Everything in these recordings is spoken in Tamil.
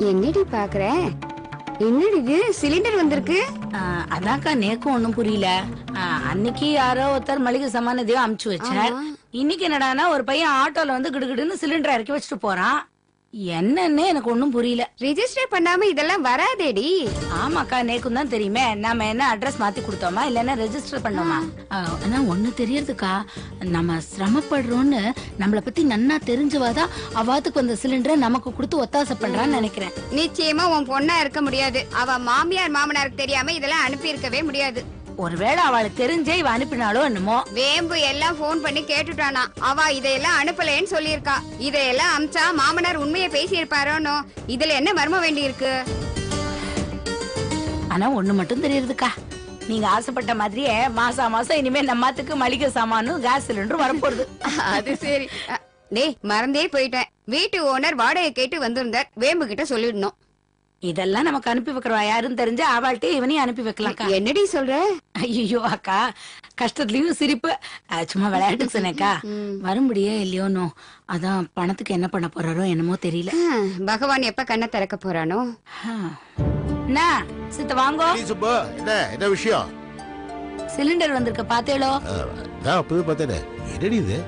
என்னடி பாக்குற? என்னடி இது? சிலிண்டர் வந்திருக்கு. ஆ, அதான்க்கா நேக்கும் ஒண்ணும் புரியல. அன்னைக்கு யாரோ ஒருத்தர் மளிகை சாமான எதையோ அமுச்சு வச்சார். இன்னைக்கு என்னடான்னா ஒரு பையன் ஆட்டோல வந்து கிடுகிடுன்னு சிலிண்டர் இறக்கி வச்சுட்டு போறான். என்னன்னு எனக்கு ஒண்ணும் புரியல. ரெஜிஸ்டர் பண்ணாம இதெல்லாம் வராதேடி. ஆமாக்கா நேக்கும் தான் தெரியுமே. நாம என்ன அட்ரஸ் மாத்தி கொடுத்தோமா? இல்லன்னா ரெஜிஸ்டர் பண்ணோமா? ஆ, ஆனா ஒண்ணு தெரியறதுக்கா நம்ம சிரமப்படுறோம்னு நம்மள பத்தி நன்னா தெரிஞ்சவாதான் அவாத்துக்கு வந்த சிலிண்டரை நமக்கு கொடுத்து ஒத்தாசை பண்றான்னு நினைக்கிறேன். நிச்சயமா உன் பொண்ணா இருக்க முடியாது. அவ மாமியார் மாமனாருக்கு தெரியாம இதெல்லாம் அனுப்பி இருக்கவே முடியாது. ஒருவேளை அவளுக்கு தெரிஞ்சே இவ அனுப்பினாலோ என்னமோ. வேம்பு எல்லாம் போன் பண்ணி கேட்டுட்டானா. அவ இதையெல்லாம் அனுப்பலேன்னு சொல்லியிருக்கா. இதையெல்லாம் அமிச்சா மாமனார் உண்மையை பேசியிருப்பாரோனோ? இதுல என்ன மர்ம வேண்டி இருக்கு ஆனா ஒண்ணு மட்டும் தெரியுதுக்கா நீங்க ஆசைப்பட்ட மாதிரியே மாசா மாசம் இனிமே நம்மாத்துக்கு மளிகை சாமானும் கேஸ் சிலிண்டரும் வரப்போகுது. அது சரி. டேய் மறந்தே போயிட்டேன். வீட்டு ஓனர் வாடகை கேட்டு வந்திருந்தார். வேம்பு கிட்ட சொல்லிடணும். இதெல்லாம் நமக்கு அனுப்பி வைக்கிறவா? யாருன்னு தெரிஞ்சு அவள்கிட்ட இவனையும் அனுப்பி வைக்கலாம்க்கா என்னடி சொல்ற? ஐயோ அக்கா. கஷ்டத்துலயும் சிரிப்பு. சும்மா விளையாட்டுக்கு சொன்னேக்கா வரும்படியே இல்லையோனோ அதான் பணத்துக்கு என்ன பண்ண போறாரோ என்னமோ தெரியல. பகவான் எப்ப கண்ணை திறக்க போறானோ. என்ன சித்த வாங்கோ. என்ன விஷயம்? சிலிண்டர் வந்திருக்க பாத்தேளோ. அப்பவே பார்த்தேனே என்னடி இது?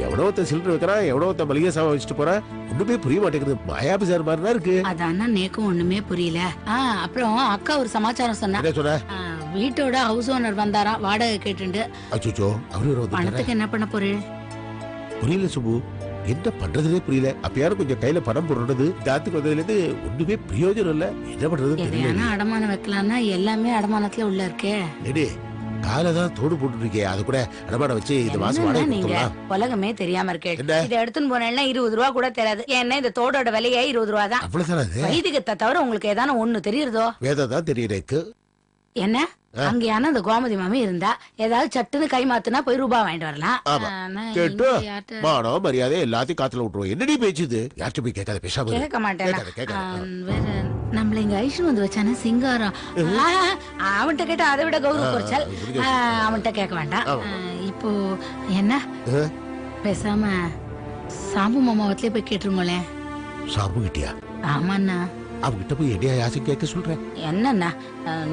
எவ்வளோ ஒருத்தன் சிலிண்டர் வைக்கிறான் எவ்வளோ ஒருத்தன் மளிகை சாமான் வச்சுட்டு போறான். ஒண்ணுமே புரிய மாட்டேங்குது. மாயாபி சார் மாதிரி தான் இருக்கு அதான்னா நேக்கும் ஒண்ணுமே புரியல. ஆ அப்புறம் அக்கா ஒரு சமாச்சாரம் சொன்னா என்ன சொன்ன? ஆ, வீட்டோட ஹவுஸ் ஓனர் வந்தாராம் வாடகை கேட்டுண்டு. அச்சோ அவரு ஒரு வந்துட்டாரே. பணத்துக்கு என்ன பண்ண போறே? புரியல சுப்பு. என்ன பண்றதுனே புரியல. அப்பயாரும் கொஞ்சம் கையில பணம் போடுறது தாத்துக்கு வந்ததுல இருந்து ஒண்ணுமே பிரயோஜனம் இல்ல. என்ன பண்றது தெரியல எதையானா அடமானம் வைக்கலாம்னா எல்லாமே அடமானத்துல உள்ள இருக்கே. எடி. காலை தான் தோடு போட்டு இருக்கே அது கூட அடமாடம் வச்சு இந்த மாசம் வாடகை நீங்க? கொடுத்துடலாம் உலகமே தெரியாம இருக்கே. என்ன? இதை எடுத்துன்னு போனேன்னா இருபது ரூபா கூட தெரியாது ஏன்னா இந்த தோடோட விலையே இருபது ரூபா தான். அவ்வளவுதானே அது? வைதிகத்தை தவிர உங்களுக்கு ஏதான ஒண்ணு தெரியுறதோ? வேதம் தான் தெரியும் எனக்கு. என்ன. அங்கேயான அந்த கோமதி மாமி இருந்தா ஏதாவது சட்டுன்னு கை மாத்துனா போய் ரூபாய் வாங்கிட்டு வரலாம். கேட்டு மானம் மரியாதை எல்லாத்தையும் காத்துல விட்டுருவோம். என்னடி பேச்சுது? யார்கிட்ட போய் கேட்காத பேசாம. கேட்க மாட்டேன். வேற நம்மள இங்க ஐஷு வந்து வச்சானே? சிங்காரம். அவன்கிட்ட கேட்டா அதை விட கௌரவ குறைச்சல். அவன்கிட்ட கேட்க வேண்டாம். இப்போ என்ன? பேசாம சாம்பு மாமாவத்திலே போய் கேட்டுருங்களேன். சாம்பு கிட்டியா? ஆமாண்ணா. அவகிட்ட போய் என்னையா யாசை கேட்க சொல்றேன். என்னண்ணா?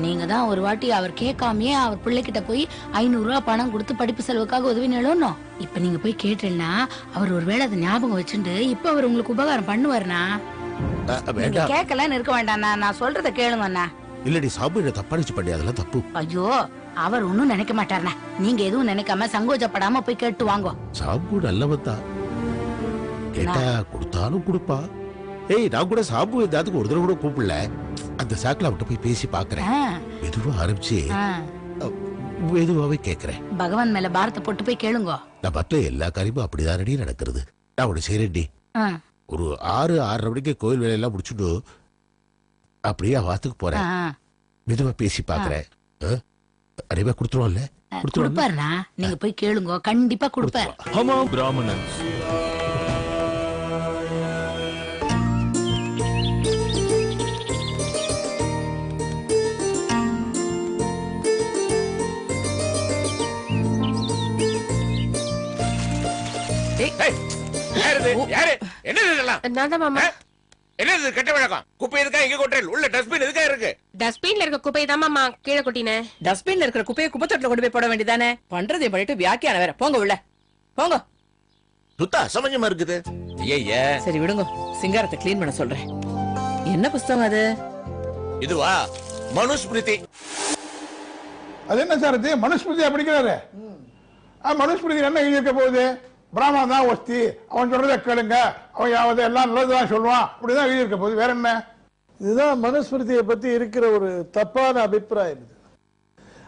நீங்க தான் ஒரு வாட்டி அவர் கேட்காமயே அவர் பிள்ளைகிட்ட போய் ஐநூறு ரூபாய் பணம் கொடுத்து படிப்பு செலவுக்காக உதவி நிலணும் இப்ப நீங்க போய் கேட்டேன்னா அவர் ஒருவேளை அதை ஞாபகம் வச்சுட்டு இப்ப அவர் உங்களுக்கு உபகாரம் பண்ணுவாருண்ணா? வேண்டாம். கேட்கலன்னு இருக்க வேண்டாண்ணா நான் சொல்றத கேளுங்கண்ணா. இல்லடி சாம்பு என்ன தப்பா நினைச்சு பண்ணி அதெல்லாம் தப்பு. ஐயோ அவர் ஒண்ணும் நினைக்க மாட்டாருண்ணா. நீங்க எதுவும் நினைக்காம சங்கோஜப்படாம போய் கேட்டு வாங்கோ. சாம்பு நல்லவன் தான் கேட்டா கொடுத்தாலும் கொடுப்பா. ஏய் நான் கூட சாம்பு ஏதாத்துக்கு ஒரு தடவை கூட கூப்பிடல. அந்த சாக்குல அவட்ட போய் பேசி பாக்குறேன். ஆ, மெதுவா ஆரம்பிச்சு. மெதுவாவே கேக்குறேன். பகவான் மேல பாரத்தை போட்டு போய் கேளுங்கோ. நான் மற்ற எல்லா காரியமும் அப்படிதானடி நடக்கிறது. நான் உன்னை செய்யறேன்டி ஒரு ஆறு ஆறரை மணிக்கு கோயில் வேலையெல்லாம் முடிச்சுட்டு அப்படியே வாத்துக்கு போறேன். மெதுவா பேசி பாக்குறேன். கொடுத்துருவோம்ல? கொடுத்துருவோம்ல? கொடுப்பாருண்ணா. நீங்க போய் கேளுங்கோ. கண்டிப்பா கொடுப்பாரு ஹமா பிராமணன்ஸ். யாரு? என்னது இதெல்லாம்? நான் தான் மாமா? என்னது இது கெட்ட வழக்கம்? குப்பை இங்க கொட்டேன் உள்ள டஸ்ட்பின் எதுக்கா இருக்கு? டஸ்ட்பின்ல இருக்க குப்பை தான் மாமா கீழே கொட்டினேன் டஸ்ட்பின்ல இருக்கிற குப்பையை குப்பத்தொட்டில கொண்டு போய் போட வேண்டியதானே பண்றதை பண்ணிட்டு வியாக்கியான வேற. போங்க உள்ள. போங்க. சுத்த அசமஞ்சமா இருக்குது. ஐயா சரி விடுங்க. சிங்காரத்தை க்ளீன் பண்ண சொல்றேன். என்ன புஸ்தகம் அது? இதுவா? மனுஸ்மிருதி. அது என்ன சார் இது? மனுஸ்மிருதியா படிக்கிறாரு? ஆ, மனுஸ்மிருதி என்ன எழுதியிருக்க போகுது? பிராமணன் தான் ஒஸ்தி அவன் சொல்றதை கேளுங்க. அவன் யாவது எல்லாம் நல்லதுதான் சொல்லுவான். அப்படிதான் எழுதியிருக்க போகுது. வேற என்ன? இதுதான் மனுஸ்மிருதியை பத்தி இருக்கிற ஒரு தப்பான அபிப்பிராயம் இது.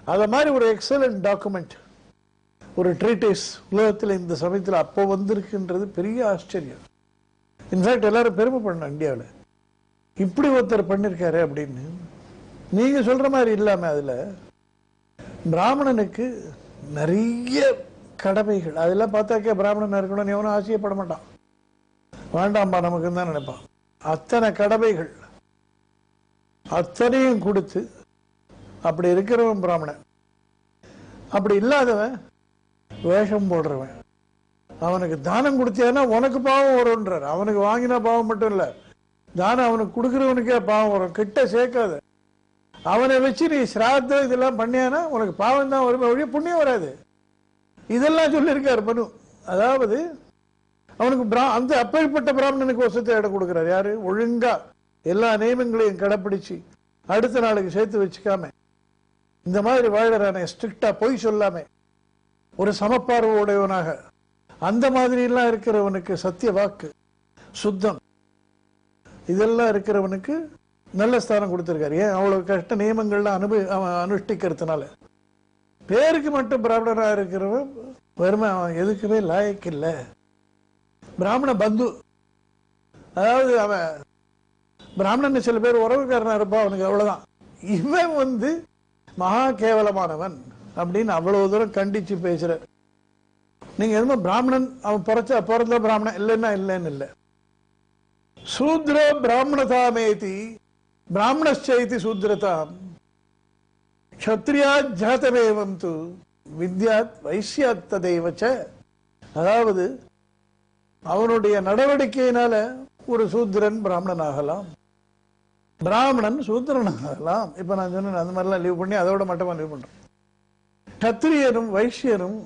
அத மாதிரி ஒரு எக்ஸலண்ட் டாக்குமெண்ட் ஒரு ட்ரீட்டிஸ் உலகத்தில் இந்த சமயத்தில் அப்போ வந்திருக்குன்றது பெரிய ஆச்சரியம். இன்ஃபேக்ட் எல்லாரும் பெருமை பெருமைப்படணும் இந்தியாவில். இப்படி ஒருத்தர் பண்ணிருக்காரு அப்படின்னு நீங்க சொல்ற மாதிரி இல்லாம அதுல பிராமணனுக்கு நிறைய கடமைகள். அதெல்லாம் பார்த்தாக்கே பிராமணன் இருக்கணும்னு எவனும் ஆசையப்பட மாட்டான். வேண்டாம்பா நமக்கு தான் நினைப்பான். அத்தனை கடமைகள் அத்தனையும் கொடுத்து அப்படி இருக்கிறவன் பிராமணன். அப்படி இல்லாதவன் வேஷம் போடுறவன். அவனுக்கு தானம் கொடுத்தேன்னா உனக்கு பாவம் வரும்ன்றார். அவனுக்கு வாங்கினா பாவம் மட்டும் இல்லை. தானம் அவனுக்கு கொடுக்குறவனுக்கே பாவம் வரும். கிட்ட சேர்க்காத. அவனை வச்சு நீ சிராத்தம் இதெல்லாம் பண்ணியானா உனக்கு பாவம் தான் வரும் வழியே புண்ணியம் வராது. இதெல்லாம் சொல்லியிருக்கார் மனு. அதாவது அவனுக்கு பிரா- அந்த அப்பேற்பட்ட பிராமணனுக்கு வசத்தை இடம் கொடுக்கிறார். யாரு? ஒழுங்கா எல்லா நியமங்களையும் கடைப்பிடிச்சு அடுத்த நாளுக்கு சேர்த்து வச்சுக்காம இந்த மாதிரி வாழறானே ஸ்ட்ரிக்டா பொய் சொல்லாம ஒரு சமப்பார்வையுடையவனாக. அந்த மாதிரி எல்லாம் இருக்கிறவனுக்கு சத்திய வாக்கு சுத்தம் இதெல்லாம் இருக்கிறவனுக்கு நல்ல ஸ்தானம் கொடுத்துருக்காரு. ஏன்? அவ்வளவு கஷ்ட நியமங்கள்லாம் அனுபவி அனுஷ்டிக்கிறதுனால. பேருக்கு மட்டும் பிராமணராக இருக்கிறவன் பெருமை அவன் எதுக்குமே லாயக்கு இல்ல பிராமண பந்து. அதாவது அவன் பிராமணன் சில பேர் உறவுக்காரனா இருப்பான் அவனுக்கு அவ்வளவுதான். இவன் வந்து மகா கேவலமானவன் அப்படின்னு அவ்வளவு தூரம் கண்டிச்சு பேசுற. நீங்க எதுவுமே பிராமணன் அவன் பிறச்ச பிறந்த பிராமணன் இல்லைன்னா இல்லைன்னு இல்லை. சூத்ர பிராமணதாமேதி பிராமணச்சைதி சூத்ரதாம். க்ஷத்ரியா ஜாதமேவம் து வித்யாத் வைசியாத் ததைவச்ச அதாவது அவனுடைய நடவடிக்கையினால ஒரு சூத்திரன் பிராமணன் ஆகலாம் பிராமணன் சூத்திரன் ஆகலாம் இப்ப நான் சொன்னேன் அந்த மாதிரிலாம் லீவ் பண்ணி அதோட மட்டுமா லீவ் பண்றேன் கத்திரியனும் வைசியனும்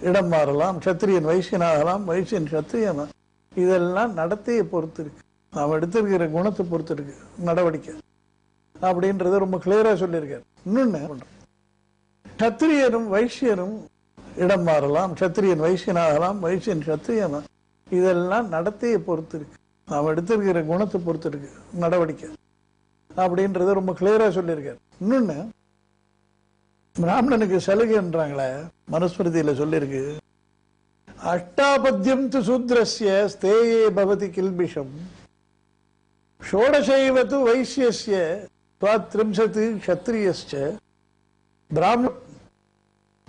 இடம் மாறலாம். கத்திரியன் வைசியன் ஆகலாம் வைசியன் கத்திரியன் இதெல்லாம் நடத்தையை பொறுத்து இருக்கு. அவன் எடுத்திருக்கிற குணத்தை பொறுத்து இருக்கு. நடவடிக்கை. அப்படின்றத ரொம்ப கிளியரா சொல்லியிருக்காரு. இன்னொன்னு பண்றேன். வைசியரும் இடம் மாறலாம் கத்திரியன் வைசியன் ஆகலாம் வைசியன் சத்திரியன் இதெல்லாம் நடத்தையை பொறுத்து இருக்கு அவன் எடுத்திருக்கிற குணத்தை பொறுத்து இருக்கு நடவடிக்கை. அப்படின்றத ரொம்ப கிளியரா சொல்லியிருக்காரு. இன்னொன்னு பிராமணனுக்கு சலுகைன்றாங்களே மனுஸ்மிருதியில சொல்லியிருக்கு அஷ்டாபத்தியம் து சூத்ரஸ்ய ஸ்தேயே பவதி கில்பிஷம் ஷோடசைவத்து வைசியஸ்ய துவாத்ரிம்சத்து க்ஷத்ரியஸ்ச. பிராமணம்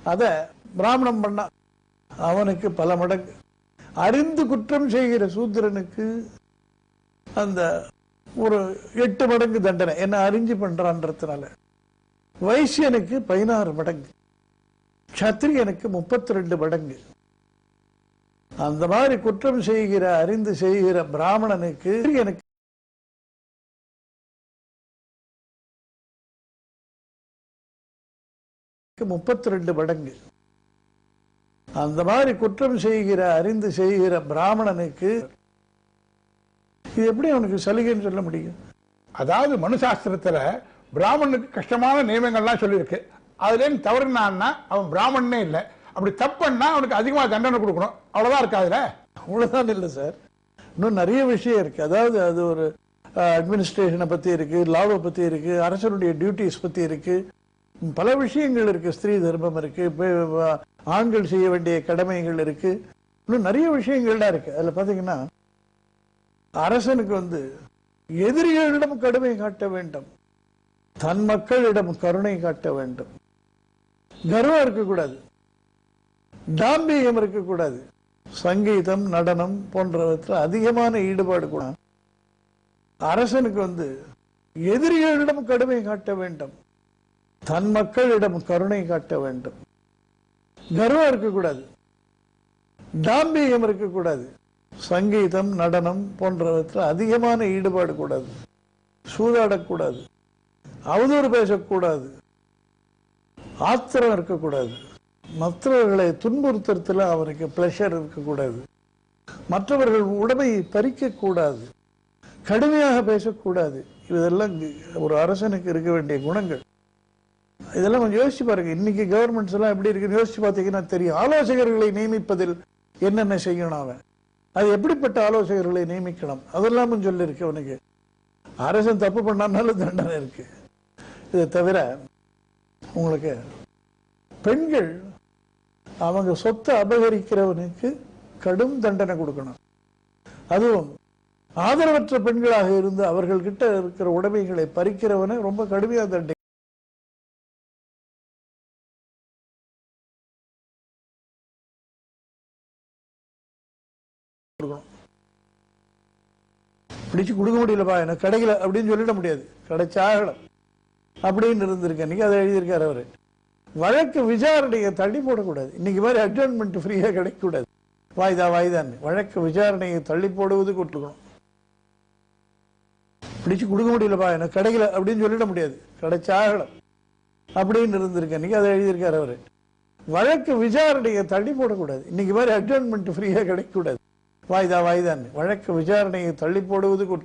அத பிராமணம் பண்ணான் அவனுக்கு பல மடங்கு. அறிந்து குற்றம் செய்கிற சூத்திரனுக்கு அந்த ஒரு எட்டு மடங்கு தண்டனை. என்ன அறிஞ்சு பண்றான்றதுனால. வைசியனுக்கு பதினாறு மடங்கு. சத்திரியனுக்கு முப்பத்தி ரெண்டு மடங்கு. அந்த மாதிரி குற்றம் செய்கிற அறிந்து செய்கிற பிராமணனுக்கு எனக்கு முப்பத்தி ரெண்டு மடங்கு. அந்த மாதிரி குற்றம் செய்கிற அறிந்து செய்கிற பிராமணனுக்கு இது எப்படி அவனுக்கு சலுகைன்னு சொல்ல முடியும்? அதாவது மனுசாஸ்திரத்துல பிராமணனுக்கு கஷ்டமான நியமங்கள்லாம் சொல்லியிருக்கு. அதுல இருந்து தவறுனான்னா அவன் பிராமணனே இல்லை. அப்படி தப்புன்னா அவனுக்கு அதிகமா தண்டனை கொடுக்கணும். அவ்வளவுதான் இருக்கு அதுல? அவ்வளவுதான் இல்லை சார். இன்னும் நிறைய விஷயம் இருக்கு. அதாவது அது ஒரு அட்மினிஸ்ட்ரேஷனை பத்தி இருக்கு லாவை பத்தி இருக்கு அரசனுடைய டியூட்டிஸ் பத்தி இருக்கு. பல விஷயங்கள் இருக்கு. ஸ்திரீ தர்மம் இருக்கு. ஆண்கள் செய்ய வேண்டிய கடமைகள் இருக்கு. இன்னும் நிறைய விஷயங்கள்லாம் இருக்கு. அதுல பாத்தீங்கன்னா அரசனுக்கு வந்து எதிரிகளிடம் கடுமை காட்ட வேண்டும். தன் மக்களிடம் கருணை காட்ட வேண்டும். கர்வம் இருக்கக்கூடாது. டாம்பியம் இருக்கக்கூடாது. சங்கீதம் நடனம் போன்றவற்றில் அதிகமான ஈடுபாடு கூட அரசனுக்கு வந்து எதிரிகளிடம் கடுமை காட்ட வேண்டும். தன் மக்களிடம் கருணை காட்ட வேண்டும். கர்வம் இருக்கக்கூடாது. தாம்பீகம் இருக்கக்கூடாது. சங்கீதம் நடனம் போன்றவற்றில் அதிகமான ஈடுபாடு கூடாது. சூதாடக்கூடாது. அவதூறு பேசக்கூடாது. ஆத்திரம் இருக்கக்கூடாது. மற்றவர்களை துன்புறுத்துறதுல அவனுக்கு பிளஷர் இருக்கக்கூடாது. மற்றவர்கள் உடமையை பறிக்க கூடாது கடுமையாக பேசக்கூடாது. இதெல்லாம் ஒரு அரசனுக்கு இருக்க வேண்டிய குணங்கள். இதெல்லாம் கொஞ்சம் யோசிச்சு பாருங்க. இன்னைக்கு கவர்மெண்ட்ஸ் எல்லாம் எப்படி இருக்குன்னு யோசிச்சு பார்த்தீங்கன்னா தெரியும். ஆலோசகர்களை நியமிப்பதில் என்னென்ன செய்யணும் அவன்? அது எப்படிப்பட்ட ஆலோசகர்களை நியமிக்கணும்? அதெல்லாம் சொல்லியிருக்கு அவனுக்கு. அரசன் தப்பு பண்ணாலும் தண்டனை இருக்கு. இதை தவிர உங்களுக்கு பெண்கள் அவங்க சொத்தை அபகரிக்கிறவனுக்கு கடும் தண்டனை கொடுக்கணும். அதுவும் ஆதரவற்ற பெண்களாக இருந்து அவர்கள் கிட்ட இருக்கிற உடைமைகளை பறிக்கிறவனை ரொம்ப கடுமையாக தண்டனை கொடுக்கணும். பிடிச்சு கொடுக்க முடியலப்பா எனக்கு கிடைக்கல அப்படின்னு சொல்லிட முடியாது. கிடைச்சாகலாம் அப்படின்னு இருந்திருக்கேன். இன்னைக்கு அதை எழுதியிருக்காரு அவரு. வழக்கு விசாரணையை தள்ளி போடக்கூடாது. இன்னைக்கு மாதிரி அட்ஜாயின்மெண்ட் ஃப்ரீயா கிடைக்கக்கூடாது. வாய்தா வாய்தான்னு. வழக்கு விசாரணையை தள்ளி போடுவது கொடுக்கணும். பிடிச்சு கொடுக்க முடியலப்பா எனக்கு கிடைக்கல அப்படின்னு சொல்லிட முடியாது. கிடைச்சாகலாம் அப்படின்னு இருந்திருக்கேன். இன்னைக்கு அதை எழுதியிருக்காரு அவரு. வழக்கு விசாரணையை தள்ளி போடக்கூடாது. இன்னைக்கு மாதிரி அட்ஜாயின்மெண்ட் ஃப்ரீயா கிடைக்கக்கூடாது. வாய்தா வாய்தான்னு. வழக்கு விசாரணையை தள்ளி போடுவதுக்கு